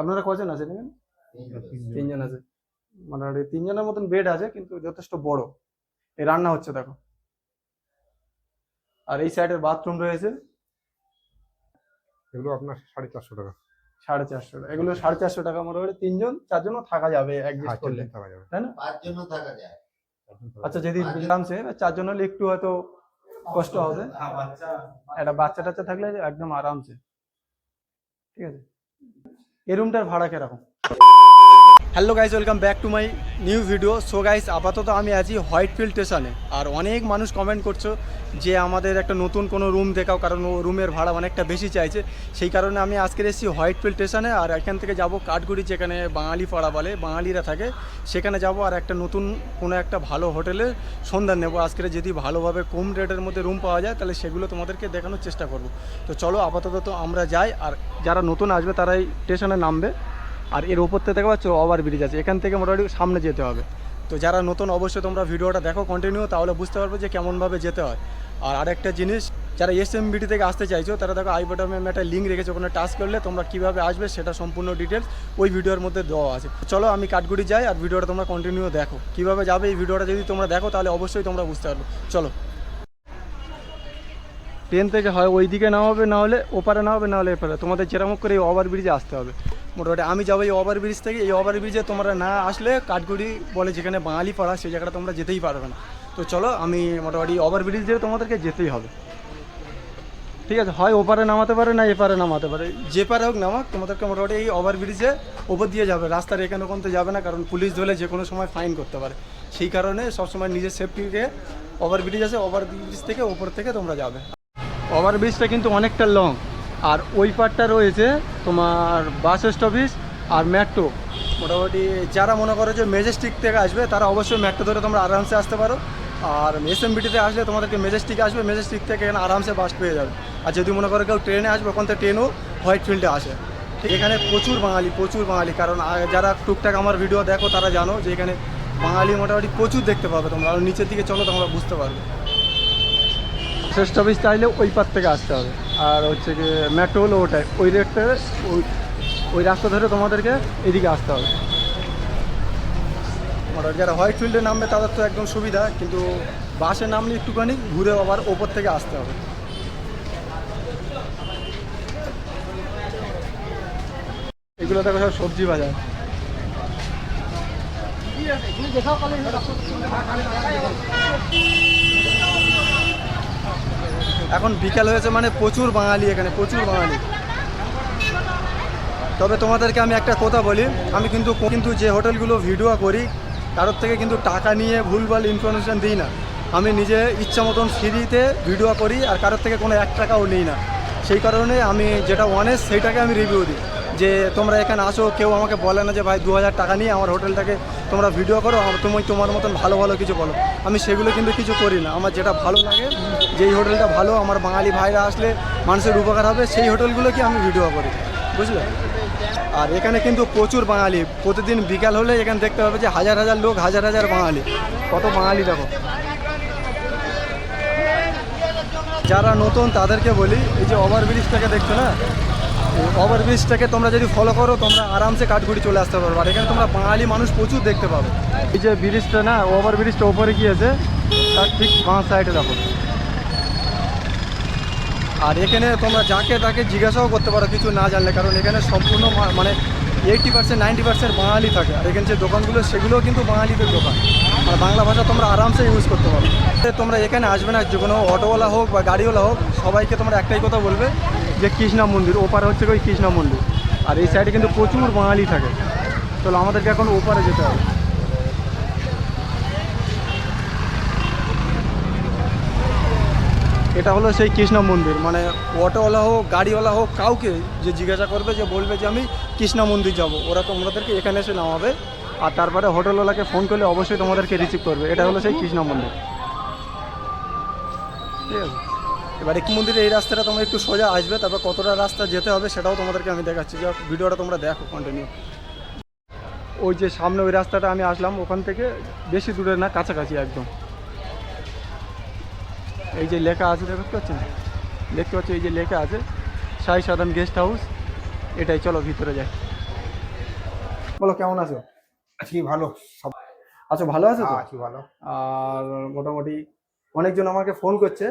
আপনারা কজন আছেন তিনজন আছে। মোটামুটি তিনজনের মতন বেড আছে, কিন্তু যথেষ্ট বড়। এই রান্না হচ্ছে, দেখো। আর এই সাইডের বাথরুম রয়েছে। এগুলো আপনার সাড়ে চারশো টাকা। সাড়ে চারশো টাকা। এগুলো সাড়ে চারশো টাকা মোটামুটি তিনজন চারজনও থাকা যাবে অ্যাডজাস্ট হ্যাঁ, করলে। থাকা যাবে। তাই না? পাঁচজনও থাকা যায়। আচ্ছা যদি যদি আরামসে চারজন হলে একটু হয়তো কষ্ট হবে। একটা বাচ্চা টাচ্চা থাকলে একদম আরামসে। ঠিক আছে? এই রুমটার ভাড়া কীরকম? Hello guys welcome back to my new video. So guys আপাতত আমি আছি হোয়াইটফিল্ড স্টেশনে। আর অনেক মানুষ কমেন্ট করছ যে আমাদের একটা নতুন কোনো রুম দেখাও, কারণ ও রুমের ভাড়া অনেকটা বেশি চাইছে। সেই কারণে আমি আজকে এসেছি হোয়াইটফিল্ড স্টেশনে, আর এখান থেকে যাব কাঠগুড়ি, যেখানে বাঙালি পাড়া বলে, বাঙালিরা থাকে। সেখানে যাব আর একটা নতুন কোনো একটা ভালো হোটেলের সন্ধান নেব। আজকে যদি ভালোভাবে কম রেটের মধ্যে রুম পাওয়া যায়, তাহলে সেগুলো তোমাদেরকে দেখানোর চেষ্টা করব। তো চলো, আপাতত আমরা যাই, আর যারা নতুন আসবে, তারাই স্টেশনে নামবে। আর এর ওপর থেকে দেখা পাচ্ছ ওভার ব্রিজ আছে। এখান থেকে মোটামুটি সামনে যেতে হবে। তো যারা নতুন অবশ্যই তোমরা ভিডিওটা দেখো কন্টিনিউ তাহলে বুঝতে পারবে যে কেমনভাবে যেতে হয়। আর আরেকটা জিনিস, যারা এস এম বিটি থেকে আসতে চাইছো, তারা দেখো আই আমি একটা লিঙ্ক রেখেছি, ওখানে টাচ করলে তোমরা কীভাবে আসবে সেটা সম্পূর্ণ ডিটেলস ওই ভিডিওর মধ্যে দেওয়া আছে। চলো আমি কাঠগুড়ি যাই আর ভিডিওটা তোমরা কন্টিনিউ দেখো। কীভাবে যাবে এই ভিডিওটা যদি তোমরা দেখো, তাহলে অবশ্যই তোমরা বুঝতে পারবে। চলো। ট্রেন থেকে হয় ওই দিকে না হবে না হলে ওপারে না হবে না হলে এপারে। তোমাদের যেরকম করে এই ওভার ব্রিজে আসতে হবে। মোটামুটি আমি যাব এই ওভার ব্রিজ থেকে। এই ওভার ব্রিজে তোমরা না আসলে কাঠগুড়ি বলে যেখানে বাঙালি পাড়া, সেই জায়গাটা তোমরা যেতেই পারবে না। তো চলো, আমি মোটামুটি ওভার ব্রিজ দিয়ে তোমাদেরকে যেতেই হবে। ঠিক আছে, হয় ওপারে নামাতে পারে না এপারে নামাতে পারে। যে পারে হোক নামাক, তোমাদেরকে মোটামুটি এই ওভার ব্রিজে ওপর দিয়ে যাবে। রাস্তার এখানে ওখান তো যাবে না, কারণ পুলিশ ধরলে যে কোনো সময় ফাইন করতে পারে। সেই কারণে সবসময় নিজের সেফটিকে ওভার ব্রিজ আছে ওভার ব্রিজ থেকে ওপর থেকে তোমরা যাবে। ওভার ব্রিজটা কিন্তু অনেকটা লং আর ওই পারটা রয়েছে তোমার বাস স্টপিস আর মেট্রো মোটামুটি যারা মনে করো যে মেজেস্টিক থেকে আসবে, তারা অবশ্যই মেট্রো ধরে তোমরা আরামসে আসতে পারো। আর এস এম বিটিতে আসলে তোমাদেরকে মেজেস্টিক আসবে মেজেস্টিক থেকে এখানে আরামসে বাস পেয়ে যাবে। আর যদি মনে করো কেউ ট্রেনে আসবে, ওখান থেকে ট্রেনও হোয়াইট ফিল্ডে আসে। এখানে প্রচুর বাঙালি প্রচুর বাঙালি। কারণ যারা টুকটাক আমার ভিডিও দেখো, তারা জানো যে এখানে বাঙালি মোটামুটি প্রচুর দেখতে পাবে তোমরা। আর নিচের দিকে চলো, তোমরা বুঝতে পারবে। শেষ অফিস চাইলে ওই পার থেকে আসতে হবে। আর হচ্ছে কি মেট্রো হলো ওটাই। ওই রেটটা ওই ওই রাস্তা ধরে তোমাদেরকে এদিকে আসতে হবে। যারা হোয়াইট ফিল্ডে নামবে তাদের তো একদম সুবিধা। কিন্তু বাসে নামলে একটুখানি ঘুরে আবার ওপর থেকে আসতে হবে। এগুলো দেখো সব সবজি বাজার। এখন বিকাল হয়েছে মানে প্রচুর বাঙালি এখানে, প্রচুর বাঙালি। তবে তোমাদেরকে আমি একটা কথা বলি, আমি কিন্তু কিন্তু যে হোটেলগুলো ভিডিও করি কারোর থেকে কিন্তু টাকা নিয়ে ভুলভাল ইনফরমেশান দিই না। আমি নিজে ইচ্ছা মতন ফ্রিতে ভিডিও করি, আর কারোর থেকে কোনো এক টাকাও নিই না। সেই কারণে আমি যেটা অনেস্ট সেইটাকে আমি রিভিউ দিই। যে তোমরা এখানে আসো, কেউ আমাকে বলে না যে, ভাই, দু হাজার টাকা নিয়ে আমার হোটেলটাকে তোমরা ভিডিও করো তুমি তোমার মতন ভালো ভালো কিছু বলো। আমি সেগুলো কিন্তু কিছু করি না। আমার যেটা ভালো লাগে যেই হোটেলটা ভালো, আমার বাঙালি ভাইরা আসলে মানুষের উপকার হবে, সেই হোটেলগুলোকে আমি ভিডিও করি, বুঝলে? আর এখানে কিন্তু প্রচুর বাঙালি, প্রতিদিন বিকাল হলে এখানে দেখতে হবে যে হাজার হাজার লোক, হাজার হাজার বাঙালি, কত বাঙালি দেখো। যারা নতুন তাদেরকে বলি, এই যে ওভার ব্রিজটাকে দেখছ না? ওভার ব্রিজটাকে তোমরা যদি ফলো করো, তোমরা আরামসে কাঠগুড়ি চলে আসতে পারবে। আর এখানে তোমরা বাঙালি মানুষ প্রচুর দেখতে পাবে। এই যে ব্রিজটা না, ওভার ব্রিজটা ওপরে গিয়েছে, তার ঠিক বাঁ সাইডে দেখো। আর এখানে তোমরা যাকে তাকে জিজ্ঞাসাও করতে পারো, কিছু না জানলে। কারণ এখানে সম্পূর্ণ মানে eighty percent ninety percent Bengali থাকে। আর এখানে যে দোকানগুলো, সেগুলোও কিন্তু বাঙালিদের দোকান। আর বাংলা ভাষা তোমরা আরামসে ইউজ করতে পারো। তোমরা এখানে আসবে না, যে কোনো অটোওয়ালা হোক বা গাড়িওয়ালা হোক, সবাইকে তোমরা একটাই কথা বলবে যে কৃষ্ণা মন্দির, ওপারে হচ্ছে ওই কৃষ্ণা মন্দির। আর এই সাইডে কিন্তু প্রচুর বাঙালি থাকে। চলো আমাদেরকে এখন ওপারে যেতে হবে। এটা হলো সেই কৃষ্ণ মন্দির মানে অটোওয়ালা হোক, গাড়িওয়ালা হোক, কাউকে যে জিজ্ঞাসা করবে, যে বলবে যে আমি কৃষ্ণ মন্দির যাব, ওরা তোমাদেরকে এখানে এসে নামাবে। আর তারপরে হোটেলওয়ালাকে ফোন করলে অবশ্যই তোমাদেরকে রিসিভ করবে। এটা হলো সেই কৃষ্ণ মন্দির। ঠিক আছে? এবার এক মন্দিরে এই রাস্তাটা তোমরা একটু সোজা আসবে, তারপর কতটা রাস্তা যেতে হবে সেটাও তোমাদেরকে আমি দেখাচ্ছি। যা ভিডিওটা তোমরা দেখো কন্টিনিউ ওই যে সামনে ওই রাস্তাটা আমি আসলাম, ওখান থেকে বেশি দূরে না, কাছাকাছি একদম। এই যে লেখা আছে দেখতে পাচ্ছেন? দেখতে পাচ্ছ এই যে লেখা আছে সাই সাধারণ গেস্ট হাউস এটাই চলো ভিতরে যাই। বলো কেমন আছো? আজকে ভালো সব আচ্ছা ভালো আছো তো? আছি ভালো। আর মোটামুটি অনেকজন আমাকে ফোন করছে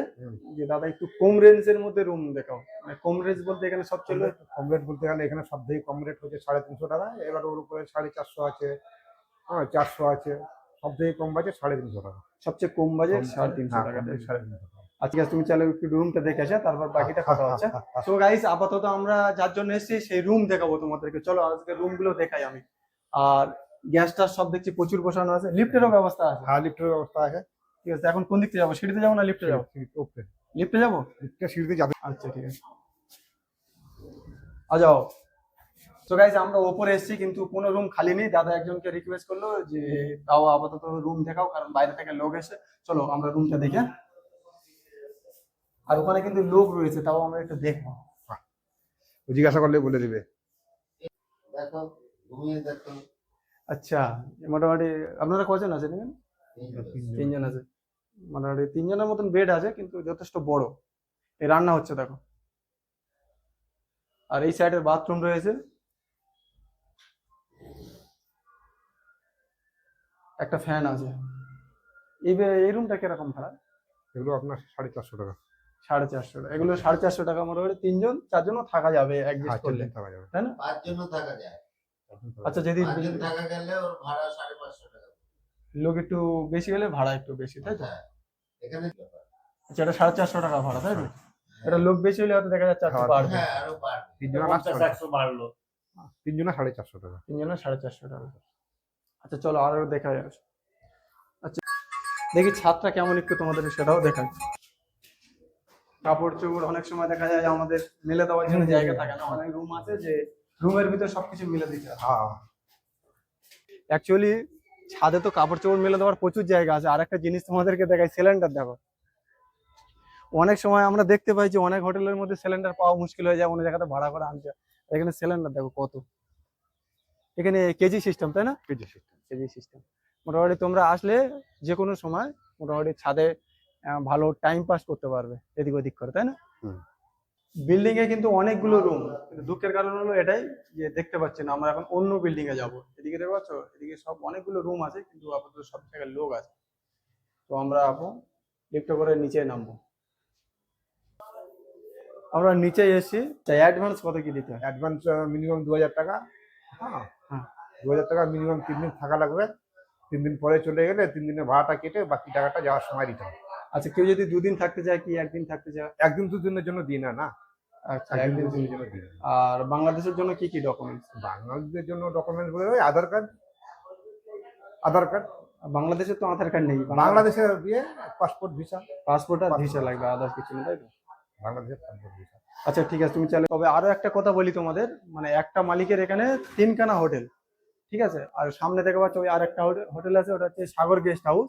যে দাদা একটু কম রেঞ্জের মধ্যে রুম দেখাও। মানে কম রেঞ্জ বলতে এখানে সব চলে কম রেট বলতে গেলে এখানে সব থেকে কম রেট হচ্ছে সাড়ে তিনশো টাকা। এবার ওর উপরে সাড়ে চারশো আছে হ্যাঁ চারশো আছে সব থেকে কম বাজে সাড়ে তিনশো টাকা। সবচেয়ে কম বাজে সাড়ে তিনশো হ্যাঁ, টাকা। সাড়ে তিনশো টাকা। আজকে তুমি চাইলে একটু রুমটা দেখে আসে তারপর বাকিটা কথা হচ্ছে। তো গাইস আপাতত আমরা যার জন্য এসেছি সেই রুম দেখাবো তোমাদেরকে। চলো আজকে রুমগুলো দেখাই আমি। আর গ্যাসটা সব দেখছি প্রচুর বসানো আছে। লিফটেরও ব্যবস্থা আছে। হ্যাঁ লিফটের ব্যবস্থা আছে। ঠিক আছে এখন কোন দিক যাব? সিঁড়িতে যাব না লিফটে যাব? উপরে লিফটে যাব? লিফটে সিঁড়িতে যাবে। আচ্ছা ঠিক আছে। আ যাও। তো গাইজ আমরা ওপরে এসেছি কিন্তু কোনো রুম খালি নেই। দাদা একজনকে রিকোয়েস্ট করল যে তাও আপাতত রুম দেখাও কারণ বাইরে থেকে লোক এসে। চলো আমরা রুমটা দেখে আর ওখানে কিন্তু লোক রয়েছে তাও আমরা একটু দেখব। ও জিজ্ঞাসা করলে বলে দিবে। দেখো ঘুমিয়ে দেখো। আচ্ছা মোটামুটি আপনারা কজন আছেন এখানে? তিনজন। আছে। মোটামুটি তিনজনের মতন বেড আছে কিন্তু যথেষ্ট বড়। এই রান্না হচ্ছে দেখো। আর এই সাইডের বাথরুম রয়েছে। একটা ফ্যান আছে। এই বে- এই রুমটা কীরকম ভাড়া? এগুলো আপনার সাড়ে চারশো টাকা। সাড়ে চারশো টাকা। এগুলো সাড়ে চারশো টাকা মোটামুটি তিনজন চারজনও থাকা যাবে হ্যাঁ অ্যাডজাস্ট করলে থাকা যাবে। তাই না? পাঁচজনও থাকা যায়। আচ্ছা যদি থাকা গেলে ওর ভাড়া সাড়ে পাঁচশো টাকা। লোক একটু বেশি হলে ভাড়া একটু বেশি তাই তো? হ্যাঁ এখানে আচ্ছা এটা সাড়ে চারশো টাকা ভাড়া তাই তো? এটা লোক বেশি হলে হয়তো দেখা যাচ্ছে একটু হ্যাঁ, বাড়বে। হ্যাঁ আরও বাড়বে। তিনজনের একশো বাড়লো। তিনজনের সাড়ে চারশো টাকা। তিনজনের সাড়ে চারশো টাকা। আচ্ছা চলো আরও দেখা যাবে আচ্ছা দেখি ছাদটা কেমন একটু তোমাদের সেটাও দেখাই। কাপড় চোপড় অনেক সময় দেখা যায় আমাদের মেলে দেওয়ার জন্য জায়গা থাকে না। অনেক রুম আছে যে রুমের ভিতরে সবকিছু মিলে দিতে হয়। অ্যাকচুয়ালি ছাদে তো কাপড় চোপড় মেলে দেওয়ার প্রচুর জায়গা আছে। আর একটা জিনিস তোমাদেরকে দেখাই সিলিন্ডার দেখো। অনেক সময় আমরা দেখতে পাই যে অনেক হোটেলের মধ্যে সিলিন্ডার পাওয়া মুশকিল হয়ে যায় অনেক জায়গাতে ভাড়া করে আনতে। হয়। এখানে সিলিন্ডার দেখো কত। এখানে কেজি সিস্টেম তাই না? কেজি সিস্টেম কেজি সিস্টেম মোটামুটি তোমরা আসলে যে কোনো সময় মোটামুটি ছাদে ভালো টাইম পাস করতে পারবে এদিক ওদিক করে তাই না। বিল্ডিং এ কিন্তু অনেকগুলো রুম কিন্তু দুঃখের কারণ হলো এটাই যে দেখতে পাচ্ছি না আমরা এখন অন্য বিল্ডিং এ যাব। এদিকে দেখতে পাচ্ছ? এদিকে সব অনেকগুলো রুম আছে কিন্তু আপাতত সব জায়গায় লোক আছে। তো আমরা আপু লিফটে করে নিচে নামবো। আমরা নিচে এসেছি। তাই অ্যাডভান্স কত কি দিতে হয়? অ্যাডভান্স মিনিমাম দু হাজার টাকা। হ্যাঁ হ্যাঁ। দু হাজার টাকা মিনিমাম তিন দিন থাকা লাগবে। তিন দিন পরে চলে গেলে তিন দিনের ভাড়াটা কেটে বাকি টাকাটা যাওয়ার সময় দিতে হবে। আচ্ছা কেউ যদি দুদিন থাকতে চায় কি একদিন থাকতে চায়? একদিন দুদিনের জন্য দিই না না। আচ্ছা একদিন একদিন দুদিনের জন্য দিই না। আর বাংলাদেশের জন্য কি কি ডকুমেন্টস বাঙালিদের জন্য ডকুমেন্টস বলে ওই আধার কার্ড আধার কার্ড। বাংলাদেশের তো আধার কার্ড নেই। বাংলাদেশের দিয়ে পাসপোর্ট ভিসা পাসপোর্ট আর ভিসা লাগবে আদার্স কিছু না তাই তো? বাংলাদেশের পাসপোর্ট ভিসা আচ্ছা ঠিক আছে তুমি চাইলে তবে আরও একটা কথা বলি তোমাদের মানে একটা মালিকের এখানে তিনখানা হোটেল ঠিক আছে? আর সামনে দেখে পাচ্ছ ওই আর একটা হোটেল আছে ওটা হচ্ছে সাগর গেস্ট হাউস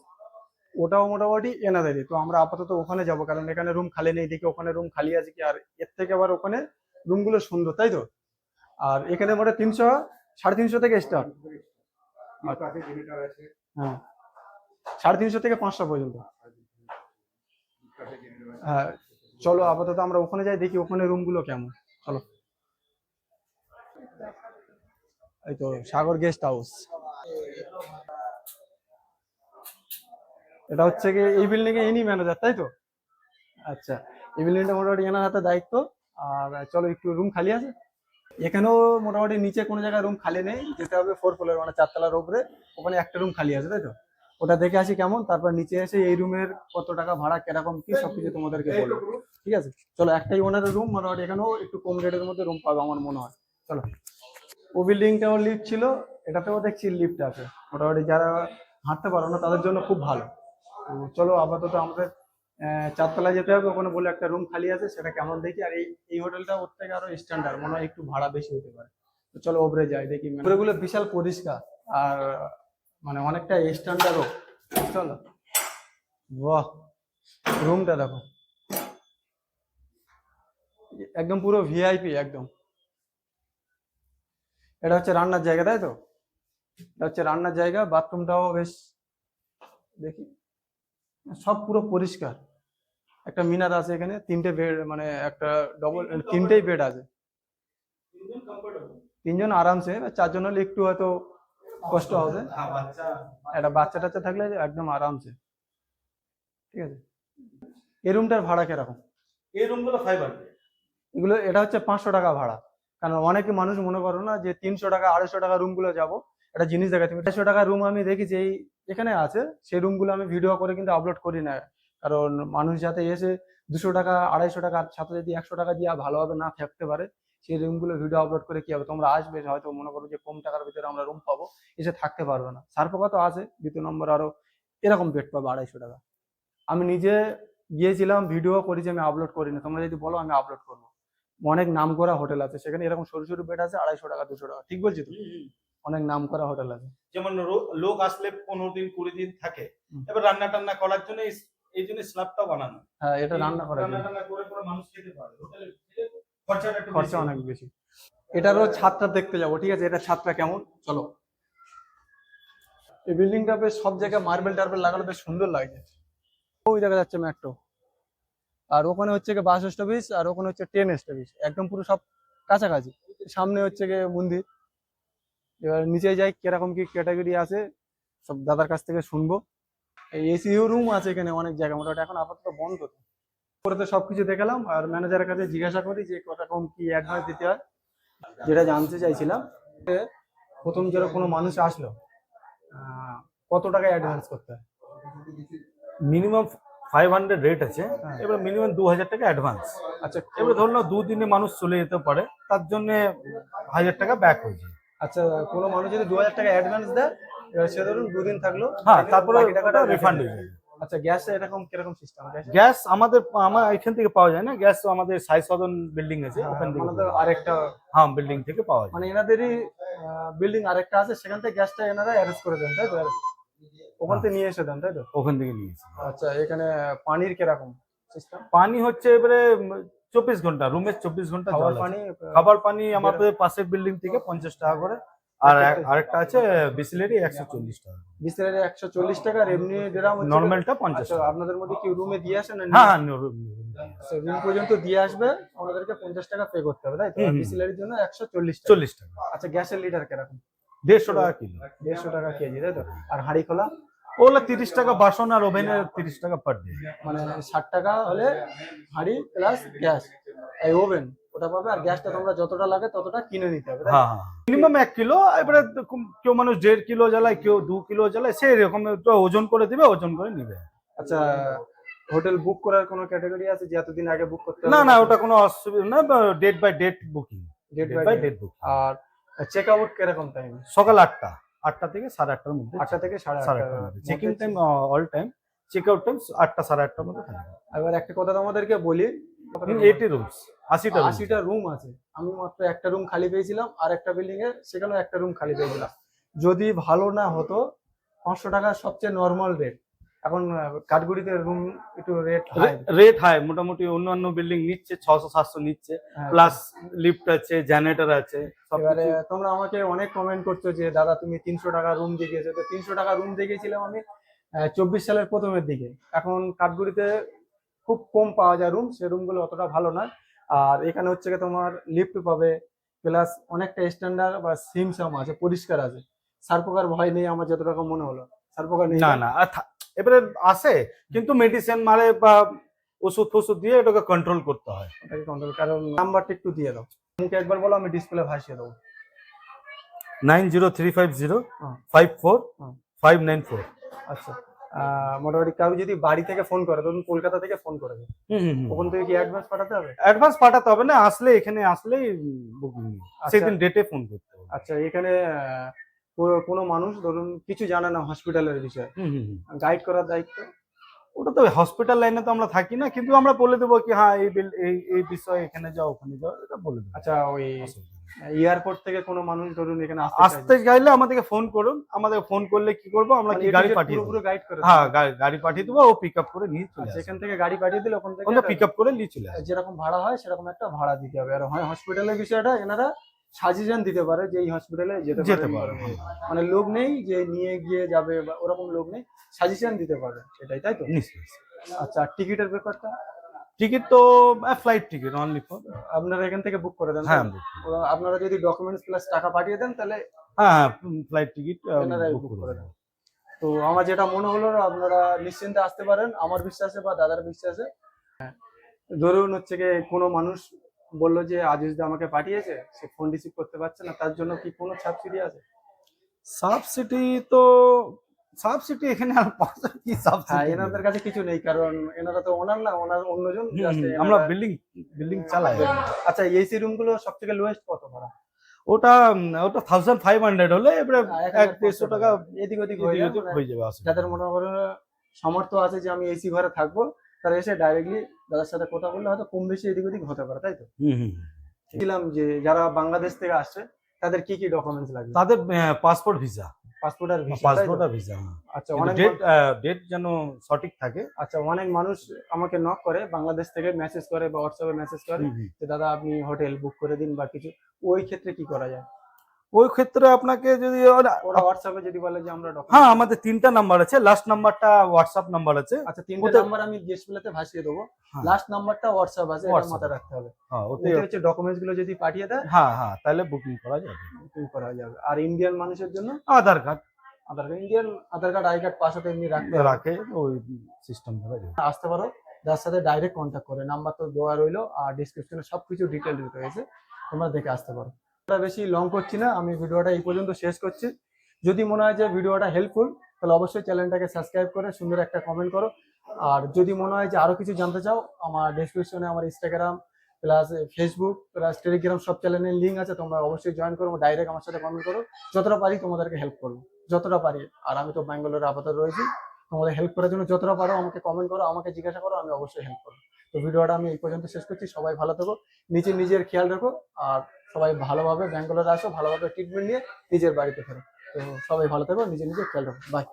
ওটাও মোটামুটি এনাদেরই তো আমরা আপাতত ওখানে যাব, কারণ এখানে রুম খালি নেই, দেখি ওখানে রুম খালি আছে কি? আর এর থেকে আবার ওখানে রুমগুলো সুন্দর, তাই তো? আর এখানে মোটে তিনশো, সাড়ে তিনশো থেকে স্টার্ট হ্যাঁ। সাড়ে তিনশো থেকে পাঁচশো পর্যন্ত। হ্যাঁ চলো আপাতত আমরা ওখানে যাই, দেখি ওখানে রুমগুলো কেমন। চলো। এই তো সাগর গেস্ট হাউস এটা হচ্ছে কি এই বিল্ডিং এ ইনি ম্যানেজার তাই তো? আচ্ছা এই বিল্ডিং বিল্ডিংটা মোটামুটি এনার হাতে দায়িত্ব। আর চলো একটু রুম খালি আছে। এখানেও মোটামুটি নিচে কোনো জায়গায় রুম খালি নেই, যেতে হবে ফোর ফ্লোর মানে চারতলার উপরে। ওখানে একটা রুম খালি আছে, তাই তো? ওটা দেখে আসি কেমন, তারপর নিচে এসে এই রুমের কত টাকা ভাড়া, কীরকম কি সবকিছু তোমাদেরকে বলব। ঠিক আছে? চলো, একটাই ওনারের রুম মোটামুটি এখানেও একটু কম রেটের মধ্যে রুম পাবে আমার মনে হয়। চলো। ও বিল্ডিংটাও লিফট ছিল, এটাতেও দেখছি লিফট আছে। মোটামুটি যারা হাঁটতে পারো না, তাদের জন্য খুব ভালো। চলো আপাতত আমাদের আহ, চারতলায় যেতে হবে ওখানে বলে একটা রুম খালি আছে সেটা কেমন দেখি আর এই এই হোটেলটা ওর থেকে আরও স্ট্যান্ডার্ড মনে হয় একটু ভাড়া বেশি হতে পারে। তো চলো ওপরে যাই দেখি ওপরেগুলো বিশাল পরিষ্কার আর মানে অনেকটা স্ট্যান্ডার্ডও চলো। বাহ রুমটা দেখো। একদম পুরো ভিআইপি একদম। এটা হচ্ছে রান্নার জায়গা তাই তো? এটা হচ্ছে রান্নার জায়গা বাথরুমটাও বেশ দেখি। সব পুরো পরিষ্কার। একটা মিনার আছে এখানে তিনটে বেড মানে একটা ডবল তিনটেই বেড আছে। তিনজন আরামসে চারজন হলে একটু হয়তো কষ্ট হবে। একটা বাচ্চা টাচ্চা থাকলে একদম আরামসে। ঠিক আছে? এই রুমটার ভাড়া কীরকম? এই রুমগুলো ফাইভ হান্ড্রেড এগুলো এটা হচ্ছে পাঁচশো টাকা ভাড়া। কারণ অনেকে মানুষ মনে করো না যে তিনশো টাকা আড়াইশো টাকা রুমগুলো যাব। একটা জিনিস দেখাচ্ছি আড়াইশো টাকা রুম আমি দেখেছি এই এখানে আছে, সেই রুমগুলো আমি ভিডিও করে কিন্তু আপলোড করি না। কারণ মানুষ যাতে এসে দুশো টাকা, আড়াইশো টাকার সাথে যদি একশো টাকা দিয়ে ভালোভাবে না থাকতে পারে, সেই রুমগুলো ভিডিও আপলোড করে কি হবে? তোমরা আসবে, হয়তো মনে করো যে কম টাকার ভিতরে আমরা রুম পাবো, এসে থাকতে পারবে না। সারপোকা তো আছে, দ্বিতীয় নম্বর আরও এরকম বেড পাবো, আড়াইশো টাকা। আমি নিজে গিয়েছিলাম ভিডিও করেছি আমি আপলোড করি না। তোমরা যদি বলো, আমি আপলোড করব। অনেক নাম করা হোটেল আছে, সেখানে এরকম সরু সরু বেড আছে, আড়াইশো টাকা, দুশো টাকা। ঠিক বলছি তো? অনেক নাম করা হোটেল আছে। যেমন লোক আসলে পনেরো দিন কুড়ি দিন থাকে। এবার রান্না টান্না করার জন্য এই- জন্য স্ল্যাবটাও বানানো। হ্যাঁ এটা রান্না করা রান্না টান্না করে করে মানুষ খেতে পারে। হোটেলে খরচাটা খরচা অনেক বেশি। এটারও ছাদটা দেখতে যাব ঠিক আছে? এটা ছাদটা কেমন? চলো। এই বিল্ডিংটা বেশ সব জায়গায় মার্বেল টার্বেল লাগানো বেশ সুন্দর লাগছে ওই দেখা যাচ্ছে মেট্রো। আর ওখানে হচ্ছে গিয়ে বাস স্টপেজ আর ওখানে হচ্ছে ট্রেন স্টপেজ। একদম পুরো সব কাছাকাছি। সামনে হচ্ছে গিয়ে মন্দির। এবার নিচে যাই কীরকম কি ক্যাটাগরি আছে সব দাদার কাছ থেকে শুনব। এই এসিও রুম আছে এখানে অনেক জায়গা মোটামুটি এখন আপাতত বন্ধ। পরে তো সবকিছু দেখালাম আর ম্যানেজারের কাছে জিজ্ঞাসা করি যে কতরকম কি অ্যাডভান্স দিতে হয়। যেটা জানতে চাইছিলাম প্রথম যারা কোনো মানুষ আসলো কত টাকা অ্যাডভান্স করতে হয়? মিনিমাম ফাইভ হান্ড্রেড রেট আছে হ্যাঁ। এবার মিনিমাম দু হাজার টাকা অ্যাডভান্স আচ্ছা এবার ধরুন দুদিনে মানুষ চলে যেতে পারে তার জন্য হাজার টাকা ব্যাক হয়ে যায়। আচ্ছা কোনো মানুষ যদি দু হাজার টাকা অ্যাডভান্স দেয় এবার সে ধরুন দুদিন থাকল হ্যাঁ তারপরে বাকি টাকাটা রিফান্ড হয়ে যাবে। আচ্ছা গ্যাস এরকম কীরকম সিস্টেম গ্যাস আমাদের আমার এখান থেকে পাওয়া যায় না। গ্যাস আমাদের সাই সদন বিল্ডিং আছে ওখান থেকে আরেকটা হ্যাঁ বিল্ডিং থেকে পাওয়া যায়। মানে এনাদেরই বিল্ডিং আরেকটা আছে সেখান থেকে গ্যাসটা এনারা অ্যারেঞ্জ করে দেন তাই তো? ওখান থেকে নিয়ে এসে দেন তাই তো? ওখান থেকে নিয়েছি আচ্ছা এখানে পানির কীরকম সিস্টেম পানি হচ্ছে এবারে চব্বিশ ঘণ্টা রুমের চব্বিশ ঘণ্টা খাবার জল পানি খাবার পানি আমাদের পাশের বিল্ডিং থেকে পঞ্চাশ টাকা করে। আর এক- আরেকটা আছে বিসলেরি একশো চল্লিশ টাকা। বিসলারি একশো চল্লিশ টাকা আর এমনি ড্রাম নর্মালটা পঞ্চাশ আচ্ছা টাকা। আপনাদের মধ্যে কি রুমে দিয়ে আসেন না হ্যাঁ হ্যাঁ no, room, room, room. Room পর্যন্ত দিয়ে আসবে আমাদেরকে পঞ্চাশ টাকা পে করতে হবে তাই তো। বিসলারির জন্য একশো চল্লিশ চল্লিশ টাকা। আচ্ছা গ্যাসের লিটার কীরকম? দেড়শো টাকা কিলো। দেড়শো টাকা কেজি তাই তো? আর হাঁড়ি খোলা? ওগুলো তিরিশ টাকা বাসন আর ওভেনের তিরিশ টাকা পার ডে মানে ষাট টাকা হলে হাঁড়ি প্লাস গ্যাস। এই ওভেন ওটা পাবে আর গ্যাসটা তোমরা যতটা লাগে ততটা কিনে নিতে হবে হ্যাঁ হ্যাঁ মিনিমাম এক কিলো এবারে কেউ মানুষ দেড় কিলো জ্বালায় কেউ দু কিলো জ্বালায় সেই রকম ওজন করে দিবে ওজন করে নিবে। আচ্ছা হোটেল বুক করার কোনো ক্যাটাগরি আছে যে এতদিন আগে বুক করতে না না ওটা কোনো অসুবিধা না date by date booking date by date booking R check out কীরকম টাইম সকাল আটটা। আটটা থেকে সাড়ে আটটার মধ্যে আটটা থেকে সাড়ে সাড়ে আটটা আটটার মধ্যে checking time all time check out time আটটা সাড়ে আটটার মধ্যে থাকবে এবার একটা কথা তোমাদেরকে বলি এইটি রুমস আশিটা আশিটা রুম আছে। আমি মাত্র একটা রুম খালি পেয়েছিলাম আর একটা বিল্ডিং এ সেখানেও একটা রুম খালি পেয়েছিলাম। যদি ভালো না হতো পাঁচশো টাকা সবচেয়ে নর্মাল রেট এখন কাঠগুড়িতে রুম একটু রেট রেট হাই মোটামুটি অন্যান্য বিল্ডিং নিচ্ছে ছশো সাতশো নিচ্ছে। প্লাস লিফট আছে জেনারেটর আছে এবারে তোমরা আমাকে অনেক কমেন্ট করছ যে দাদা তুমি তিনশো টাকা রুম দেখিয়েছো। তো তিনশো টাকা রুম দেখিয়েছিলাম আমি চব্বিশ সালের প্রথমের দিকে। এখন কাঠগুড়িতে খুব কম পাওয়া যায় রুম সে রুমগুলো অতটা ভালো নয়। আর এখানে হচ্ছে গিয়ে তোমার লিফট পাবে প্লাস অনেকটা স্ট্যান্ডার্ড বা সিম সাম আছে পরিষ্কার আছে। সারপোকার ভয় নেই আমার যত টাকা মনে হলো। সারপোকার নেই। না না এবারে আসে কিন্তু মেডিসিন মারে বা ওষুধ ফষুধ দিয়ে এটাকে কন্ট্রোল করতে হয়। ওটাকে কন্ট্রোল কারণ নাম্বারটা একটু দিয়ে দাও। মুখে একবার বলো আমি ডিসপ্লে ভাসিয়ে দেবো। Nine zero three five zero হ্যাঁ। ফাইভ ফোর হ্যাঁ। Five nine four. আচ্ছা মোটামুটি কারও যদি বাড়ি থেকে ফোন করে ধরুন কলকাতা থেকে ফোন করে ওখান থেকে কি অ্যাডভান্স পাঠাতে হবে? অ্যাডভান্স পাঠাতে হবে না আসলে এখানে আসলেই বুকিং আচ্ছা। সেদিন ডেটে ফোন করতে হবে। আচ্ছা এখানে কোনো মানুষ ধরুন কিছু জানে না হসপিটালের বিষয়ে। গাইড করার দায়িত্ব। ওটা তো হসপিটাল লাইনে তো আমরা থাকি না কিন্তু আমরা বলে দেবো কি হ্যাঁ এই বিল এই এই বিষয়ে এখানে যাও ওখানে যাও এটা বলে দেবো। আচ্ছা ওই এয়ারপোর্ট থেকে কোনো মানুষ ধরুন এখানে আসতে চাইলে আমাদেরকে ফোন করুন। আমাদের ফোন করলে কি করব? আমরা মানে কি গাড়ি পাঠিয়ে পুরো গাইড করে হ্যাঁ গাড়ি পাঠিয়ে দেবো ও পিক আপ করে নিয়ে চলে আচ্ছা আসবে। এখান থেকে গাড়ি পাঠিয়ে দিলে ওখান থেকে পিক আপ করে নিয়ে চলে যেরকম ভাড়া হয় সেরকম একটা ভাড়া দিতে হবে। আর হয় হসপিটালের বিষয়টা এনারা সাজেশন দিতে পারে যে এই হসপিটালে যেতে যেতে পারে। মানে লোক নেই যে নিয়ে গিয়ে যাবে বা ওরকম লোক নেই সাজেশন দিতে পারে এটাই তাই তো? আচ্ছা টিকিটের ব্যাপারটা? টিকিট তো ফ্লাইট টিকিট অনলি ফর আপনারা এখান থেকে বুক করে দেন হ্যাঁ আপনারা যদি ডকুমেন্টস প্লাস টাকা পাঠিয়ে দেন তাহলে হ্যাঁ ফ্লাইট টিকিট বুক করে দেবো তো আমার যেটা মনে হলো আপনারা নিশ্চিন্তে আসতে পারেন। আমার বিশ্বাসে বা দাদার বিশ্বাসে হ্যাঁ। ধরুন হচ্ছে কোনো মানুষ বলল যে আজিজ দা আমাকে পাঠিয়েছে সে ফোন রিসিভ করতে পারছে না তার জন্য কি কোনো সাবসিডি আছে? সাবসিডি তো সাবসিডি এখানে আর পাওয়া যায় কি হ্যাঁ সাবসিডি এনাদের কাছে কিছু নেই কারণ এনারা তো ওনার না ওনার অন্যজন আমরা বিল্ডিং বিল্ডিং চালাই। আচ্ছা এসি রুমগুলো সব থেকে লোয়েস্ট কত ভাড়া? ওটা ওটা থাউজেন্ড ফাইভ হান্ড্রেড হলে এবারে হ্যাঁ, এক দেড়শো টাকা এদিক ওদিক হয়ে হয়ে যাবে যাদের মনে করেন সামর্থ্য আছে যে আমি এসি ঘরে থাকব তারা এসে ডাইরেক্টলি দাদার সাথে কথা বললে হয়তো কম বেশি এদিক ওদিক হতে পারে তাই তো। ছিলাম যে যারা বাংলাদেশ থেকে আসছে তাদের কি কি ডকুমেন্টস লাগবে? তাদের পাসপোর্ট ভিসা পাসপোর্ট আর তো? পাসপোর্ট আর ভিসা আচ্ছা অনেক ডেট ডেট যেন সঠিক থাকে। আচ্ছা অনেক মানুষ আমাকে নক করে বাংলাদেশ থেকে মেসেজ করে বা হোয়াটসঅ্যাপে মেসেজ করে যে দাদা আপনি হোটেল বুক করে দিন বা কিছু। ওই ক্ষেত্রে কি করা যায়? ওই ক্ষেত্রে আপনাকে যদি হোয়াটসঅ্যাপে যদি বলে যে আমরা হ্যাঁ আমাদের তিনটা নাম্বার আছে। লাস্ট নাম্বারটা হোয়াটসঅ্যাপ নাম্বার আছে। আচ্ছা তিনটে নাম্বার আমি ডিসপ্লেতে ভাসিয়ে দেবো। লাস্ট নাম্বারটা হোয়াটসঅ্যাপ আছে এটা মাথায় রাখতে হবে। হ্যাঁ ওতে হচ্ছে ডকুমেন্টসগুলো যদি পাঠিয়ে দেয় হ্যাঁ হ্যাঁ তাহলে বুকিং করা যাবে। বুকিং করা যাবে। আর ইন্ডিয়ান মানুষের জন্য? Aadhaar card Aadhaar card Indian Aadhaar card I card পাশাতে এমনি রাখতে রাখে ওই সিস্টেম যাবে। আসতে পারো যার সাথে ডাইরেক্ট কন্ট্যাক্ট করে। নাম্বার তো দেওয়া রইল আর ডিসক্রিপশনে সব কিছু ডিটেল রয়েছে। তোমরা দেখে আসতে পারো। বেশি লং করছি না, আমি ভিডিওটা এই পর্যন্ত শেষ করছি। যদি মনে হয় যে ভিডিওটা হেল্পফুল তাহলে অবশ্যই চ্যানেলটাকে সাবস্ক্রাইব করে সুন্দর একটা কমেন্ট করো। আর যদি মনে হয় যে আরও কিছু জানতে চাও, আমার ডিসক্রিপশনে আমার Instagram plus Facebook plus Telegram সব চ্যানেলের লিঙ্ক আছে, তোমরা অবশ্যই জয়েন করো ডাইরেক্ট আমার সাথে কমেন্ট করো। যতটা পারি তোমাদেরকে হেল্প করব, যতটা পারি। আর আমি তো ব্যাঙ্গালোরে আপাতত রয়েছি, তোমাদের হেল্প করার জন্য যতটা পারো আমাকে কমেন্ট করো, আমাকে জিজ্ঞাসা করো, আমি অবশ্যই হেল্প করব। তো ভিডিওটা আমি এই পর্যন্ত শেষ করছি, সবাই ভালো থাকো, নিজে নিজের খেয়াল রাখো, আর সবাই ভালোভাবে ব্যাঙ্গালোরে আসো, ভালোভাবে ট্রিটমেন্ট নিয়ে নিজের বাড়িতে ফেরো। তো সবাই ভালো থাকো, নিজে নিজে খেয়াল রাখো। বাই